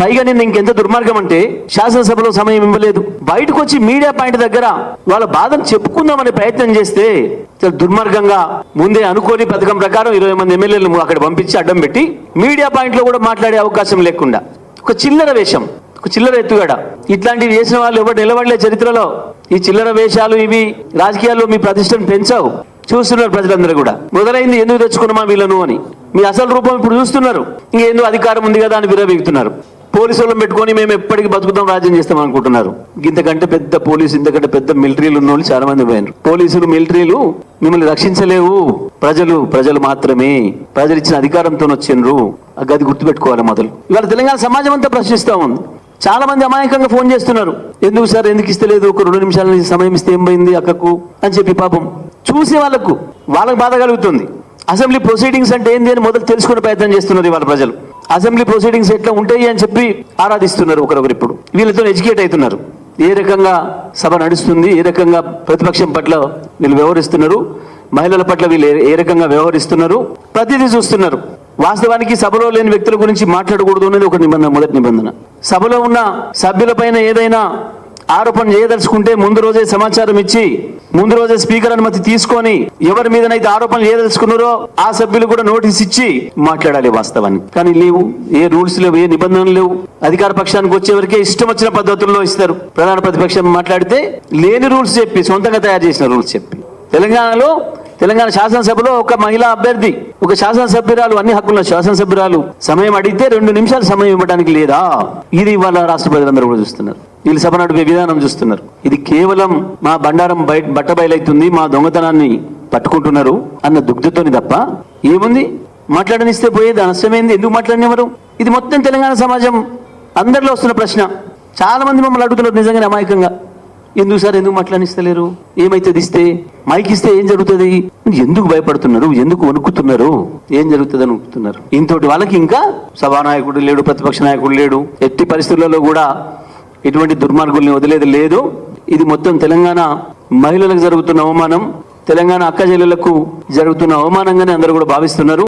పైగా నిన్న ఇంకెంత దుర్మార్గం అంటే శాసనసభలో సమయం ఇవ్వలేదు. బయటకు వచ్చి మీడియా పాయింట్ దగ్గర వాళ్ళ బాధను చెప్పుకుందామనే ప్రయత్నం చేస్తే చాలా దుర్మార్గంగా ముందే అనుకోని పథకం ప్రకారం ఇరవై మంది ఎమ్మెల్యేలు అక్కడ పంపించి అడ్డం పెట్టి మీడియా పాయింట్లో కూడా మాట్లాడే అవకాశం లేకుండా ఒక చిల్లర వేషం ఒక చిల్లర ఎత్తుగడ. ఇట్లాంటివి చేసిన వాళ్ళు ఎవరు నిలబడలే చరిత్రలో. ఈ చిల్లర వేషాలు ఇవి రాజకీయాల్లో మీ ప్రతిష్టను పెంచావు. చూస్తున్నారు ప్రజలందరూ కూడా. మొదలైంది ఎందుకు తెచ్చుకున్నామా వీళ్ళను అని. మీ అసలు రూపం ఇప్పుడు చూస్తున్నారు. ఇంకేందో అధికారం ఉంది కదా అని విరవీగుతున్నారు పోలీసులను పెట్టుకొని మేము ఎప్పటికీ బతుకుతాం రాజ్యం చేస్తాం అనుకుంటున్నారు. ఇంతకంటే పెద్ద పోలీసు ఇంతకంటే పెద్ద మిలిటరీలు ఉన్న వాళ్ళు చాలా మంది పోయినారు. పోలీసులు మిలిటరీలు మిమ్మల్ని రక్షించలేవు. ప్రజలు ప్రజలు మాత్రమే. ప్రజలు ఇచ్చిన అధికారంతో వచ్చిండ్రు. ఆ గది గుర్తుపెట్టుకోవాలి మొదలు. ఇవాళ తెలంగాణ సమాజం అంతా ప్రశ్నిస్తా ఉంది. చాలా మంది అమాయకంగా ఫోన్ చేస్తున్నారు. ఎందుకు సార్ ఎందుకు ఇస్తలేదు? ఒక రెండు నిమిషాల సమయం ఇస్తే ఏం పోయింది అక్కకు? అని చెప్పి పాపం చూసే వాళ్ళకు వాళ్ళకు బాధ కలుగుతుంది. అసెంబ్లీ ప్రొసీడింగ్స్ అంటే ఏంది అని మొదలు తెలుసుకునే ప్రయత్నం చేస్తున్నారు ఇవాళ ప్రజలు. అసెంబ్లీ ప్రొసీడింగ్స్ ఎట్లా ఉంటాయి అని చెప్పి ఆరాధిస్తున్నారు ఒకరొకరు ఇప్పుడు. వీళ్ళతో ఎడ్యుకేట్ అవుతున్నారు. ఏ రకంగా సభ నడుస్తుంది ఏ రకంగా ప్రతిపక్షం పట్ల వీళ్ళు వ్యవహరిస్తున్నారు మహిళల పట్ల వీళ్ళు ఏ- ఏ రకంగా వ్యవహరిస్తున్నారు ప్రతిదీ చూస్తున్నారు. వాస్తవానికి సభలో లేని వ్యక్తుల గురించి మాట్లాడకూడదు అనేది ఒక నిబంధన మొదటి నిబంధన. సభలో ఉన్న సభ్యులపైన ఏదైనా ఆరోపణ చేయదలుచుకుంటే ముందు రోజే సమాచారం ఇచ్చి ముందు రోజే స్పీకర్ అనుమతి తీసుకొని ఎవరి మీదనైతే ఆరోపణలు చేయదలుచుకున్నారో ఆ సభ్యులు కూడా నోటీస్ ఇచ్చి మాట్లాడాలి వాస్తవాన్ని కానీ లేవు. ఏ రూల్స్ లేవు ఏ నిబంధనలు లేవు. అధికార పక్షానికి వచ్చేవరకే ఇష్టం వచ్చిన పద్ధతుల్లో ఇస్తారు. ప్రధాన ప్రతిపక్షం మాట్లాడితే లేని రూల్స్ చెప్పి సొంతంగా తయారు చేసిన రూల్స్ చెప్పి. తెలంగాణలో తెలంగాణ శాసనసభలో ఒక మహిళా అభ్యర్థి ఒక శాసనసభ్యురాలు అన్ని హక్కుల శాసనసభ్యురాలు సమయం అడిగితే రెండు నిమిషాలు సమయం ఇవ్వడానికి లేదా? ఇది ఇవాళ రాష్ట్ర ప్రజలందరూ కూడా చూస్తున్నారు. వీళ్ళు సభ నడిపే విధానం చూస్తున్నారు. ఇది కేవలం మా బండారం బయట బట్ట బయలైతుంది మా దొంగతనాన్ని పట్టుకుంటున్నారు అన్న దుగ్ధతోని తప్ప ఏముంది? మాట్లాడనిస్తే పోయేది నష్టమైంది ఎందుకు మాట్లాడినవారు? ఇది మొత్తం తెలంగాణ సమాజం అందరిలో వస్తున్న ప్రశ్న. చాలా మంది మమ్మల్ని అడుగుతున్నారు నిజంగానే అమాయకంగా. ఎందుకు సార్ ఎందుకు మాట్లాడిస్తలేరు ఏమైతుంది ఇస్తే? మైక్ ఇస్తే ఏం జరుగుతుంది? ఎందుకు భయపడుతున్నారు? ఎందుకు వణుకుతున్నారు? ఏం జరుగుతుంది అనుకుతున్నారు ఇంతటి వాళ్ళకి ఇంకా సభానాయకుడు లేడు ప్రతిపక్ష నాయకుడు లేడు. ఎట్టి పరిస్థితులలో కూడా ఇటువంటి దుర్మార్గుల్ని వదిలేది లేదు. ఇది మొత్తం తెలంగాణ మహిళలకు జరుగుతున్న అవమానం తెలంగాణ అక్క జరుగుతున్న అవమానంగానే అందరూ కూడా భావిస్తున్నారు.